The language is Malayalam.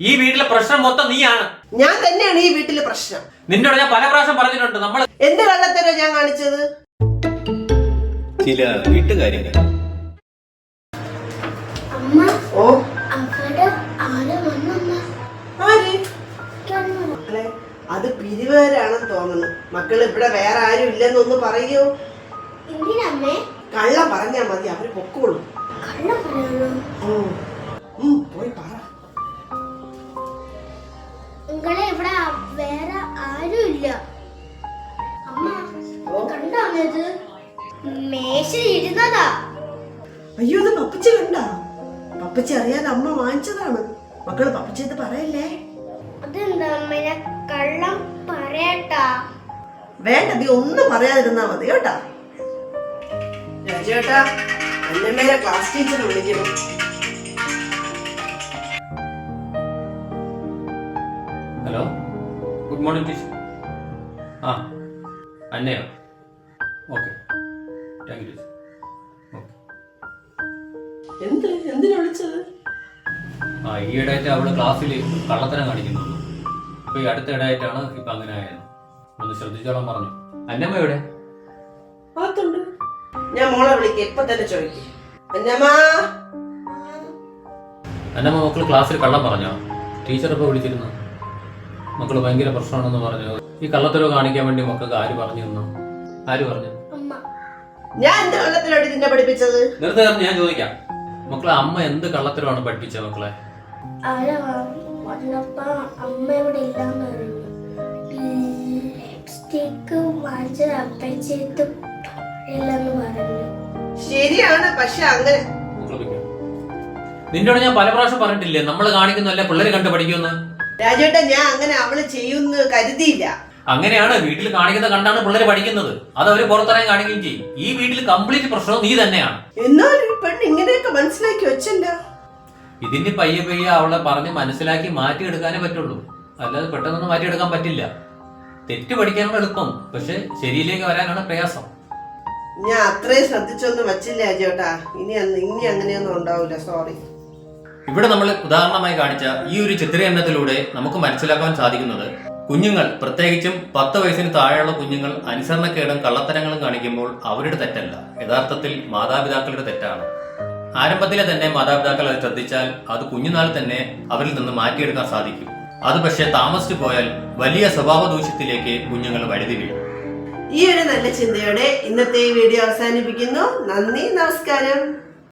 ഈ വീട്ടിലെ പ്രശ്നം മൊത്തം നീയാണ്. ഞാൻ തന്നെയാണ് ഈ വീട്ടിലെ പ്രശ്നം. നിന്നോട് ഞാൻ പല പ്രാവശ്യം പറഞ്ഞിട്ടുണ്ട്. നമ്മൾ എന്ത് കള്ളത്തരോ ഞാൻ കാണിച്ചത്? ചില വീട്ടുകാര്യങ്ങൾ. അമ്മ ഓ. അവിടെ ആരെ വന്നമ്മ ആര്? കണ്ണു മക്കളെ അത് പിരിവേരാണെന്ന് തോന്നുന്നു. മക്കൾ ഇവിടെ വേറെ ആരും ഇല്ലെന്നൊന്ന് പറയൂ. എന്തിനമ്മേ? കള്ളം പറഞ്ഞാ മതി അവർ പൊക്കോളൂ. കള്ളം ഓ ഉം, പോയി പറ. ഇരുന്നതാ. അയ്യോ അത് പപ്പച്ചി കണ്ട? പപ്പച്ചി അറിയാതെ അമ്മ വാങ്ങിച്ചതാണ്. മക്കൾ പപ്പച്ചി ഇത് പറയല്ലേ? അതെന്താ അമ്മ കള്ളം പറയട്ടാ? വേണ്ട നീ ഒന്നും പറയാതിരുന്നാ മതി കേട്ടാ? രാജേട്ടാ അന്നമ്മേരെ ക്ലാസ് ടീച്ചർ വിളിക്കണം. ഹലോ ഗുഡ് മോർണിംഗ് ടീച്ചർ ആ അന്നയോ? ഓക്കെ. താങ്ക് യു എന്ത്? എന്തിനാ വിളിച്ചത്? ആ ഈയിടെയായിട്ട് അവൾ ക്ലാസ്സിൽ കള്ളത്തരം കാണിക്കുന്നുള്ളൂ അപ്പൊ ഈ അടുത്ത ഇടയായിട്ടാണ് ഇപ്പൊ അങ്ങനെ ആയത്. ഒന്ന് ശ്രദ്ധിച്ചോളാൻ പറഞ്ഞു. അന്നമ്മ എവിടെ? അകത്തുണ്ട്. ഞാൻ മോളെ വിളിക്കാം. ഇപ്പൊ തന്നെ ചോദിക്കും. അന്നമ്മാ! അന്നമ്മ മക്കൾ ക്ലാസ്സിൽ കള്ളം പറഞ്ഞോ? ടീച്ചർ ഇപ്പൊ വിളിച്ചിരുന്നു? മക്കൾ ഭയങ്കര പ്രശ്നമാണെന്ന് പറഞ്ഞു? ഈ കള്ളത്തരവ് കാണിക്കാൻ വേണ്ടി മക്കൾക്ക് ആര് പറഞ്ഞു തന്നു? ആര് പറഞ്ഞു? ഞാൻ വെള്ളത്തിലോട്ട് നിന്നെ പഠിപ്പിച്ചത്? ഞാൻ ചോദിക്കാം. മക്കളെ അമ്മ എന്ത് കള്ളത്തരമാണ് പഠിപ്പിച്ച മക്കളെ? ആരാ? വന്നപ്പോ അമ്മ ഇവിടെ ഇല്ലാന്ന് പറഞ്ഞു ലിപ്സ്റ്റിക്ക് വാങ്ങിച്ചത് അപ്പച്ചേത്ത് ഇല്ലെന്ന് പറഞ്ഞു ശരിയാണ് പക്ഷെ അങ്ങനെ മക്കൾ വെക്കോ. നിന്നോട് ഞാൻ പല പ്രാവശ്യം പറഞ്ഞിട്ടില്ലേ നമ്മൾ കാണിക്കുന്നല്ലേ പിള്ളേര് കണ്ട് പഠിക്കുമെന്ന്? രാജേട്ടാ ഞാൻ അങ്ങനെ അവൾ ചെയ്യുമെന്ന് കരുതിയില്ല. അങ്ങനെയാണ് വീട്ടിൽ കാണിക്കുന്ന കണ്ടാണ് പിള്ളേര് പഠിക്കുന്നത്. അത് അവർ പുറത്തിറങ്ങി കാണിക്കുകയും ചെയ്യും. ഈ വീട്ടിൽ കംപ്ലീറ്റ് പ്രശ്നം നീ തന്നെയാണ്. എന്നാലും ഈ പെണ്ണ് ഇങ്ങനെയൊക്കെ മനസ്സിലാക്കി വെച്ചല്ല? ഇതിന് പയ്യെ പയ്യെ അവളെ പറഞ്ഞ് മനസ്സിലാക്കി മാറ്റിയെടുക്കാനേ പറ്റുള്ളൂ. അല്ലാതെ പെട്ടെന്നൊന്നും മാറ്റിയെടുക്കാൻ പറ്റില്ല. തെറ്റ് പഠിക്കാനാണ് എളുപ്പം. പക്ഷെ ശരിയിലേക്ക് വരാനാണ് പ്രയാസം. ഞാൻ അത്രയും ശ്രദ്ധിച്ചൊന്നും വച്ചില്ല ചേട്ടാ. ഇനി അന്ന് ഇനി അങ്ങനെയൊന്നും ഉണ്ടാവില്ല. സോറി ഇവിടെ നമ്മൾ ഉദാഹരണമായി കാണിച്ച ഈ ഒരു ചിത്രീകരണത്തിലൂടെ നമുക്ക് മനസ്സിലാക്കാൻ സാധിക്കുന്നത് കുഞ്ഞുങ്ങൾ പ്രത്യേകിച്ചും പത്ത് വയസ്സിന് താഴെയുള്ള കുഞ്ഞുങ്ങൾ അനുസരണക്കേടും കള്ളത്തരങ്ങളും കാണിക്കുമ്പോൾ അവരുടെ തെറ്റല്ല. യഥാർത്ഥത്തിൽ മാതാപിതാക്കളുടെ തെറ്റാണ്. ആരംഭത്തിലെ തന്നെ മാതാപിതാക്കൾ അത് ശ്രദ്ധിച്ചാൽ അത് കുഞ്ഞുനാൾ തന്നെ അവരിൽ നിന്ന് മാറ്റിയെടുക്കാൻ സാധിക്കും. അത് പക്ഷേ താമസിച്ചു പോയാൽ വലിയ സ്വഭാവ ദൂഷ്യത്തിലേക്ക് കുഞ്ഞുങ്ങൾ വഴുതി വീഴും. ഈ ഒരു നല്ല ചിന്തയോടെ ഇന്നത്തെ ഈ വീഡിയോ അവസാനിപ്പിക്കുന്നു. നന്ദി നമസ്കാരം.